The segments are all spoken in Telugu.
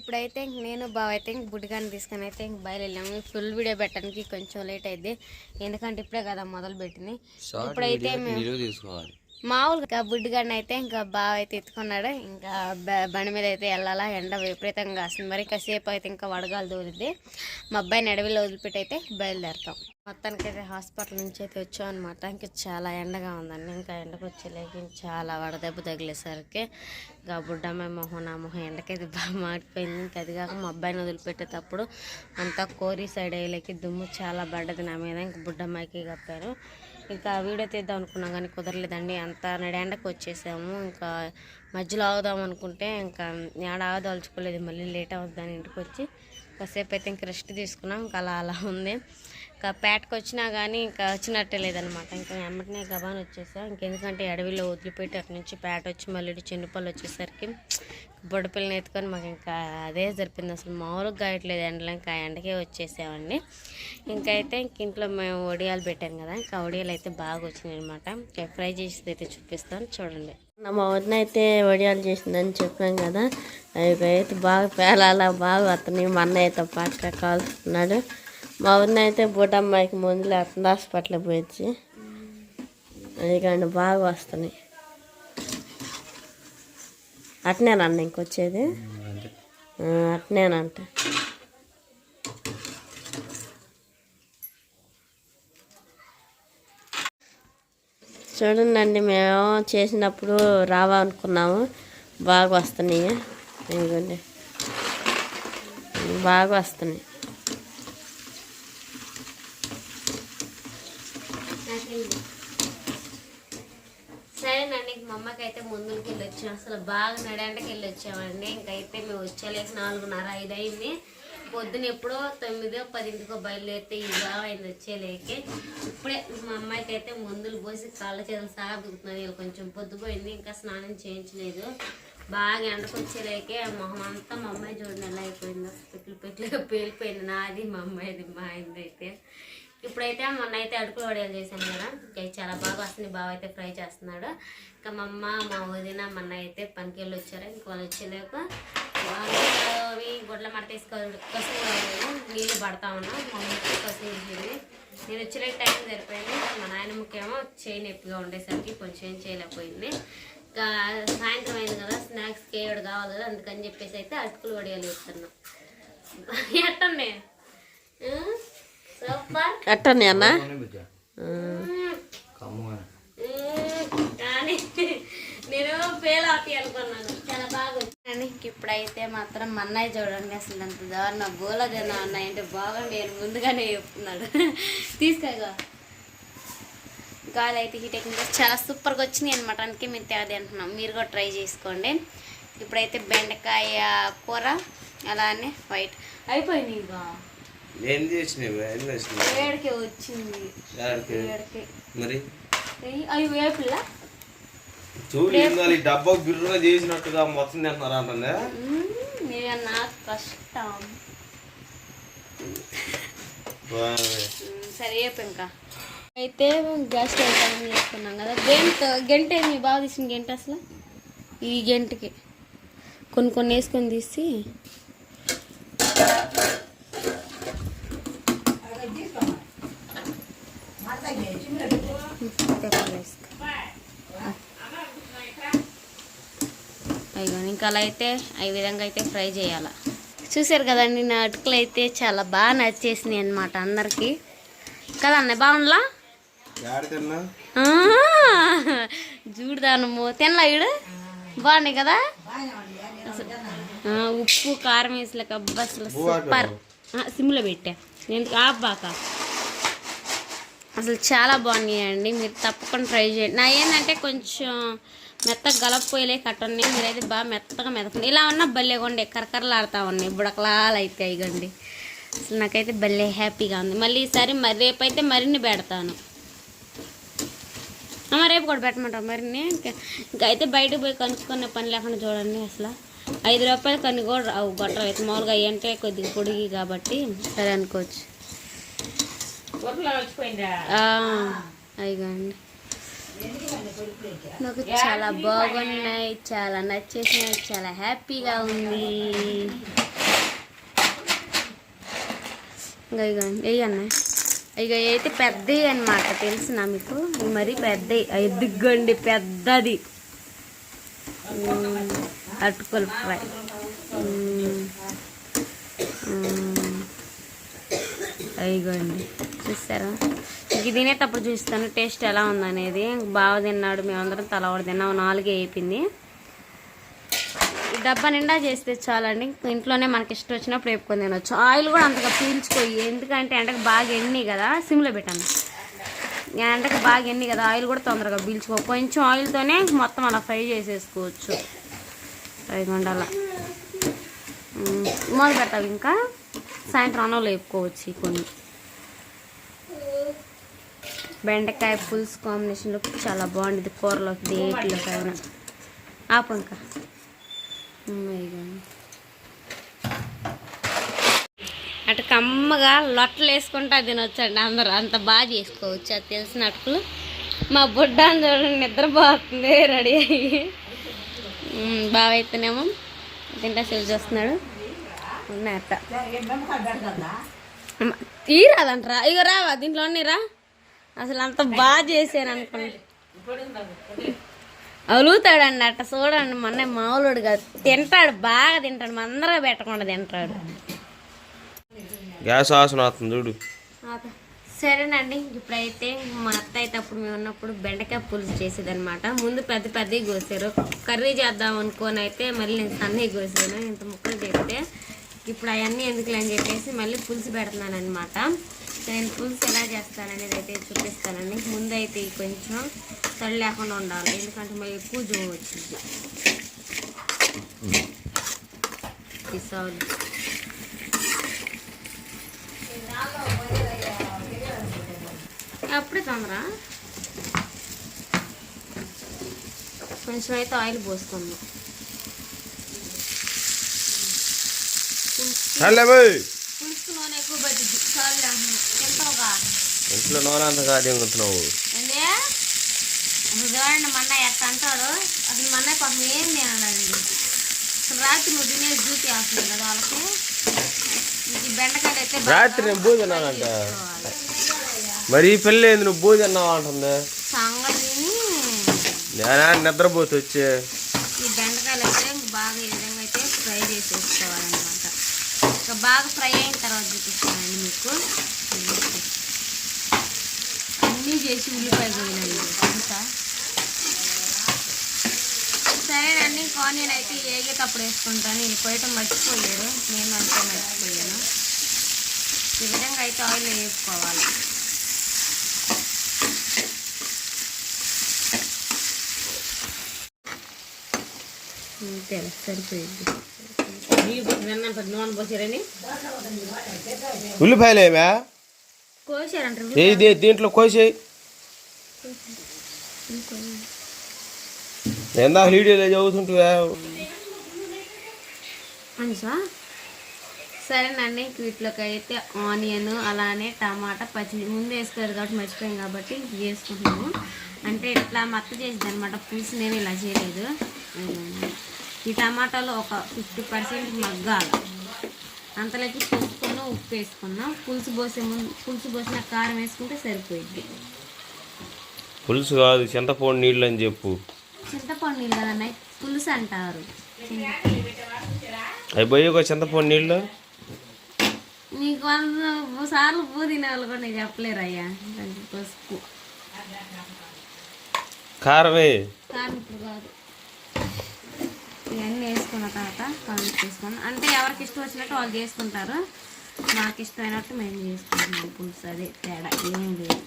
ఇప్పుడైతే ఇంక నేను బావ అయితే ఇంక బుడ్డిగాని తీసుకొని అయితే ఇంక బయలుదేరాము. ఫుల్ వీడియో పెట్టడానికి కొంచెం లేట్ అయింది ఎందుకంటే ఇప్పుడే కదా మొదలు పెట్టింది. ఇప్పుడైతే మేము తీసుకోవాలి. మామూలుగా బుడ్డిగాడిని అయితే ఇంకా బాగా అయితే ఎత్తుకున్నాడు. ఇంకా బ- బండి మీద అయితే వెళ్ళాలా ఎండ విపరీతంగా వస్తుంది మరి కాసేపు అయితే ఇంకా వడగాలు దూరిద్ది. మా అబ్బాయిని అడవిలో వదిలిపెట్టి అయితే బయలుదేరుతాం. మొత్తానికి అయితే హాస్పిటల్ నుంచి అయితే వచ్చాం అనమాట ఇంకా చాలా ఎండగా ఉందండి. ఇంకా ఎండకు వచ్చేలేక చాలా వడదెబ్బ తగిలేసరికి ఇంకా బుడ్డమ్మాయి మొహం నా మొహం ఎండకైతే బాగా మాడిపోయింది. ఇంకా అది కాక మా అబ్బాయిని వదిలిపెట్టేటప్పుడు అంతా కోరి సైడ్ అయ్యేలకి దుమ్ము చాలా పడ్డది నా మీద. ఇంకా బుడ్డమ్మాయికి కప్పారు. ఇంకా వీడియో తీద్దాం అనుకున్నాం కానీ కుదరలేదండి. అంత నడేండకు వచ్చేసాము. ఇంకా మధ్యలో ఆగుదాం అనుకుంటే ఇంకా ఏడ ఆగదలుచుకోలేదు మళ్ళీ లేట్ అవుతుందని ఇంటికి వచ్చి కాసేపు అయితే ఇంక రెస్ట్ తీసుకున్నాం. ఇంకా అలా అలా ఉంది. ఇంకా పేటకు వచ్చినా కానీ ఇంకా వచ్చినట్టే లేదనమాట ఇంకా వెంటనే గబాన్ వచ్చేసాం. ఇంకెందుకంటే అడవిలో వదిలిపెట్టి అటు నుంచి పేట వచ్చి మళ్ళీ ఇటు చెన్నుపల్లి వచ్చేసరికి బుడపిల్లని ఎత్తుకొని మాకు ఇంకా అదే జరిపింది. అసలు మామూలుగా కాయట్లేదు. ఎండలో ఇంకా ఎండకే వచ్చేసామండి. ఇంకైతే ఇంక ఇంట్లో మేము వడియాలు పెట్టాను కదా ఇంకా వడియాలు అయితే బాగా వచ్చినాయి అనమాట ఇంకా ఫ్రై చేసేది అయితే చూపిస్తాను. చూడండి. మా వదిన అయితే వడియాలు చేసిందని చెప్పాం కదా అవి అయితే బాగా పేలాలా బాగా వస్తున్నాయి మా అన్నయ్య అయితే పక్క కాలుస్తున్నాడు. మా వదిన అయితే బుడ్డమ్మాయికి ముందు లేకుండా హాస్పిటల్కి పోయించి అది కానీ బాగా వస్తున్నాయి. అట్నేనన్న ఇంకొచ్చేది. అట్నేనంట చూడండి మేము చేసినప్పుడు రావా అనుకున్నాము. బాగా వస్తున్నాయి. ఇదిగోండి. బాగా వస్తున్నాయి. సరేనండి ఇంక మా అమ్మకి అయితే ముందుకి వెళ్ళి వచ్చాం అసలు బాగా నడంటకి వెళ్ళి వచ్చామండి ఇంకైతే మేము వచ్చేలేక నాలుగున్నర ఐదు అయింది పొద్దున ఎప్పుడో తొమ్మిదో పదింటికో బయలుదేరితే ఈ అయింది వచ్చేలేకే. ఇప్పుడే మా అమ్మాయికి అయితే మందులు పోసి కాళ్ళ చేతులు సాగా దిగుతున్నాయి వీళ్ళు కొంచెం పొద్దుపోయింది. ఇంకా స్నానం చేయించలేదు. బాగా ఎండకు వచ్చేలేకే మొహం అంతా మా అమ్మాయి చూడండి ఎలా అయిపోయిందో. పెట్లు పెట్లు పేలిపోయింది. నాది మా అమ్మాయిది మా ఆయనది అయితే ఇప్పుడైతే మొన్న అయితే అడుగులు వడియాలు చేశాను కదా. అవి చాలా బాగా వస్తుంది. బాగా అయితే ఫ్రై చేస్తున్నాడు. ఇంకా మా అమ్మ మా వదిన మొన్న అయితే పనికి వెళ్ళి వచ్చారు. ఇంక వాళ్ళు వచ్చేదాక అవి గుడ్ల మడ తీసుకోవాలి నీళ్ళు పడతా ఉన్నాం. మా అమ్మకి నేను వచ్చే టైం సరిపోయింది. మా నాయనమ్మకేమో చేయి నొప్పిగా ఉండేసరికి కొంచెం ఏం చేయలేకపోయింది. ఇంకా సాయంత్రం అయింది కదా. స్నాక్స్కి ఏడు కావాలి కదా. అందుకని చెప్పేసి అయితే అటుకులు వడియాలు వేస్తున్నాం. ఎట్టండి అట్టనే అన్న? నేను ఫెయిల్ అవుతాయి అనుకున్నాను చాలా బాగా ఇప్పుడైతే మాత్రం మన్నయ్య అన్నయ్య చూడండి అసలు అంత దారుణ. గోల జన అన్నయ్య అంటే బాగుంది? నేను ముందుగానే చెప్తున్నాడు తీసుకోగా. గాలి అయితే హీట్ ఎక్కింది చాలా సూపర్గా వచ్చినాయి అనమాట అందుకే మేము తేది అంటున్నాం. మీరు కూడా ట్రై చేసుకోండి. ఇప్పుడైతే బెండకాయ కూర అలానే వైట్ అయిపోయింది ఇంకా ఏం చేసినావు ఏం చేసినావు. వేడికి వచ్చింది. మరి? అవి వేపులా చూడు ఏందో ఈ డబ్బా బిర్రుగా చేసినట్టుగా మొత్తం తింటున్నారా అంటే కష్టం. సరే ఇంకా? అయితే గ్యాస్ స్టవ్ ఆన్ చేసుకున్నాం కదా. గంట గంట మీ బాగా తీసిన గంట అసలు? ఈ గంటకి. కొన్ని కొన్ని వేసుకొని తీసి అయ్యో ఇంకా అలా అయితే ఈ విధంగా అయితే ఫ్రై చేయాలి. చూసారు కదండి నా అటుకులు అయితే చాలా బాగా నచ్చేసినాయి అనమాట అందరికి. కదా అన్నయ్య బాగుండలా తిన్నా చూడదానము తినలా ఇడు బాగున్నాయి కదా? ఉప్పు కారం వేసలేక అబ్బా అసలు సూపర్. సిమ్లో పెట్టా. నేను ఆబాక అసలు చాలా బాగున్నాయండి. మీరు తప్పకుండా ట్రై చేయండి. నా ఏంటంటే కొంచెం మెత్తగా గలపోయలే కట్టండి మీరైతే బాగా మెత్తగా మెదకండి ఇలా ఉన్నా భలే ఉండే కరకరలాడుతూ ఉన్నాయి బుడకలాలు అయితే అయ్యండి అసలు నాకైతే భలే హ్యాపీగా ఉంది. మళ్ళీ ఈసారి మరి రేపైతే మరిన్ని పెడతాను. అమ్మ రేపు కూడా పెట్టమంటాం మరిన్ని? ఇంకా అయితే బయటకు పోయి కనుక్కునే పని లేకుండా చూడండి అసలు. ఐదు రూపాయలు కొన్ని కూడా రావు. బట్టలు అయితే మామూలుగా అవి అంటే కొద్దిగా పొడిగి కాబట్టి సరే అనుకోవచ్చు. అయ్యండి నాకు చాలా బాగున్నాయి చాలా నచ్చేసినాయి చాలా హ్యాపీగా ఉంది ఇంకా ఇవ్వండి అన్నా. ఇక అయితే పెద్దవి అనమాట తెలిసిన మీకు? మరి పెద్దవి ఎదుగండి పెద్దది. అటుకుల ఫ్రై. అయిగోండి మ్మ్. ఇగోండి ఇంక తినేటప్పుడు చూస్తాను టేస్ట్ ఎలా ఉందనేది. బాగా తిన్నాడు మేమందరం తలవాడు ఒకటి తిన్నాం నాలుగే అయిపోయింది. డబ్బా నిండా చేస్తే చాలండి. ఇంట్లోనే మనకి ఇష్టం వచ్చినప్పుడు వేపుకొని తినొచ్చు. ఆయిల్ కూడా అంతగా పీల్చుకోయి ఎందుకంటే ఎండకు బాగా ఎండి కదా సిమ్లో పెట్టాను ఎండకు బాగా ఎండి కదా ఆయిల్ కూడా తొందరగా పీల్చుకో. కొంచెం ఆయిల్తోనే మొత్తం అలా ఫ్రై చేసేసుకోవచ్చు. ఫ్రై అలా మొదలు పెడతావు ఇంకా? సాయంత్రం అన్నంలో వేపుకోవచ్చు కొన్ని. బెండకాయ పులుసు కాంబినేషన్లో చాలా బాగుంటుంది కూరలోకి దేంట్లోకి అయినా ఆపంక అటు కమ్మగా లొట్టలు వేసుకుంటా తినొచ్చండి అందరూ. అంత బాగా చేసుకోవచ్చు అది తెలిసినట్టు మా బుడ్డ చూడండి నిద్రపోతుంది రెడీ అయ్యి. బాగా అయితేనేమో తింటా సెల్ చేస్తున్నాడు ఉన్నాయట తీరాదంటరా. ఇక రావా దీంట్లో రా. అసలు అంత బాగా చేశాను అనుకున్నా. అలుగుతాడండి అట్ట చూడండి మొన్న మామూలుడు కాదు. తింటాడు బాగా తింటాడు మందరగా పెట్టకుండా తింటాడు. గ్యాస్ చూడు. సరేనండి ఇప్పుడైతే మా అత్త అయితే అప్పుడు మేము ఉన్నప్పుడు బెండకాయ పులుసు చేసేదన్నమాట. ముందు పెద్ద పెద్దవి కోసారు. కర్రీ చేద్దాం అనుకొని అయితే మళ్ళీ నేను సన్నవి కోసాను. ఇంత ముక్కలు చేస్తే ఇప్పుడు అవన్నీ ఎందుకులే అని చెప్పేసి మళ్ళీ పులుసు పెడుతున్నాను అనమాట నేను పులుసు ఎలా చేస్తాననేది అయితే చూపిస్తానండి. ముందైతే కొంచెం తడి లేకుండా ఉండాలి. ఎందుకంటే మళ్ళీ ఎక్కువ జోము వచ్చింది. ఈ అప్పుడే తొందర కొంచెం అయితే ఆయిల్ పోసుకుందాం చాలే పోయ్. పులుసు నూనె ఎక్కువ పట్టింది చాలు ఎంతోగా ఇంట్లో నూనె అంత కాదు చూడండి మన్న ఎట్ట అంటాడు. అసలు మన్న పాపం ఏం తినాలండి అసలు రాత్రి నువ్వు తినేది డ్యూటీ వస్తుంది కదా వాళ్ళకి? ఇంక ఈ బెండకాయలు అయితే బాగా రాత్రి నేను తిన్నానంట చేసుకోవాలి. మరి ఈ పిల్ల ఏంది నువ్వు తిన్నావు అంటుంది. నేనా నిద్రపోతే వచ్చే. ఈ బెండకాయలు అయితే బాగా ఈ విధంగా అయితే ఫ్రై చేసేసుకోవాలన్నమాట. ఇంకా బాగా ఫ్రై అయిన తర్వాత చూపిస్తానండి మీకు. అన్నీ చేసి ఉల్లిపాయ పోయినండి అంతా సరేనండి ఆనియన్ అయితే ఏగేటప్పుడు వేసుకుంటాను ఇది పోయటం మర్చిపోయారు నేను అంతే మర్చిపోయాను. ఈ విధంగా అయితే ఆయిల్ వేసుకోవాలి. సరిపోయింది. నూనె ఉల్లిపాయలు ఏమే కోసారంటారు దీంట్లో కోసేయి. ఎందా వీడియోలో చదువుతుంటువా సరేనండి వీటిలోకి అయితే ఆనియన్ అలానే టమాటా పచ్చి ముందు వేసుకోరు కాబట్టి మర్చిపోయాం కాబట్టి వేసుకుంటున్నాము. అంటే ఇట్లా మత్త చేసింది అనమాట పులుసు నేను ఇలా చేయలేదు. ఈ టమాటాలో ఒక ఫిఫ్టీ పర్సెంట్ మగ్గాలి. అంతలోకి పసుపును ఉప్పు వేసుకున్నాం పులుసు పోసే ముందు పులుసు పోసిన కారం వేసుకుంటే సరిపోయింది. పులుసు కాదు చింతపండు నీళ్ళు అని చెప్పు. చింతపండు నీళ్ళు కదన్నాయి పులుసు అంటారు. అవి పోయి ఒక చింతపండు నీళ్ళు? నీకు వంద సార్లు పూ తినాలి కూడా నేను చెప్పలేరు అయ్యా పసుపు. కారమే కారం ఇప్పుడు కాదు వేసుకున్న తర్వాత కలిపి చేసుకున్నాం అంటే ఎవరికి ఇష్టం వచ్చినట్టు వాళ్ళు చేసుకుంటారు. మాకు ఇష్టమైనట్టు మేము చేసుకుంటున్నాం పులుసు అదే తేడా ఏం లేదు.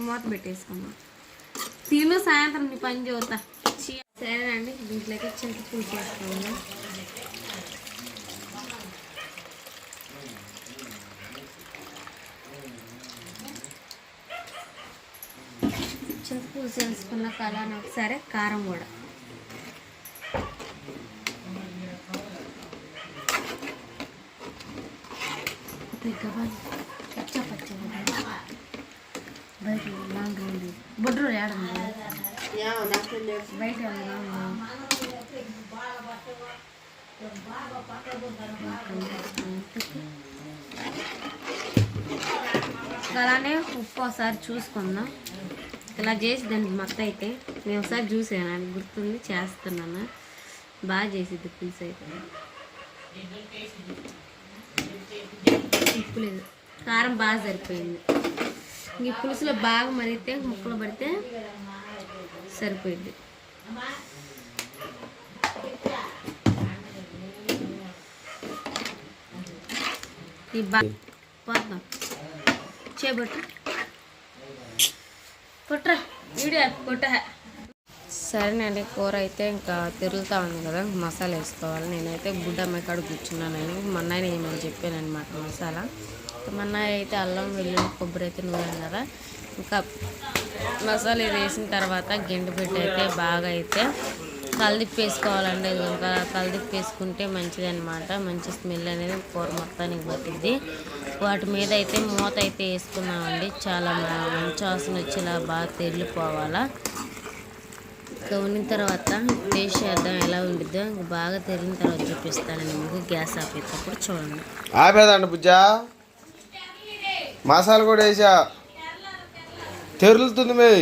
మూత పెట్టేసుకున్నాం తిను సాయంత్రం నీ పని చూతా ఛీ, సరేనండి దీంట్లోకి చింత పులుసు వేసుకున్నాం చింత పులుసు అలానే ఒకసారి కారం కూడా. పచ్చ పచ్చ బయట లాంగ్ ఉంది బొడ్రు బయట అలానే ఉప్పు ఒకసారి చూసుకుందాం. ఇలా చేసి దానికి మత్త అయితే నేను ఒకసారి చూసాను అది గుర్తుంది చేస్తున్నాను. బాగా చేసిద్ది పులుసు అయితే. ఉప్పు లేదు. కారం బాగా సరిపోయింది. ఈ పులుసులో బాగా మరిగితే ముక్కలు పడితే సరిపోయింది ఈ బాగా పోతాం చేపట్టు. కొట్రా వీడియో కొట్ట. సరేనండి కూర అయితే ఇంకా తిరుగుతూ ఉంది కదా మసాలా వేసుకోవాలి. నేనైతే గుడ్డ అమ్మాయి కాడ కూర్చున్నానని మన్నాయన ఏమని చెప్పాను అనమాట మసాలా మొన్న అయితే అల్లం వెల్లుల్లి కొబ్బరి అయితే నూరాను కదా. ఇంకా మసాలా ఇది వేసిన తర్వాత గిండిపెట్టి అయితే బాగా అయితే కలదిప్పి వేసుకోవాలండి. ఇది ఇంకా కలదిప్పి వేసుకుంటే మంచిది అనమాట మంచి స్మెల్ అనేది కూర మొత్తానికి పట్టిద్ది వాటి మీద అయితే మూత అయితే వేసుకున్నామండి. చాలా మంచి వాసన వచ్చేలా బాగా తెరిలిపోవాలా ఇంకా ఉన్న తర్వాత టేస్ట్ చేద్దాం ఎలా ఉండిద్దో బాగా తెరిగిన తర్వాత చూపిస్తానండి మీకు గ్యాస్ ఆపేటప్పుడు చూడండి. ఆపేదండి బుజ్జా మసాలా కూడా వేసా. తెరులుతుంది మే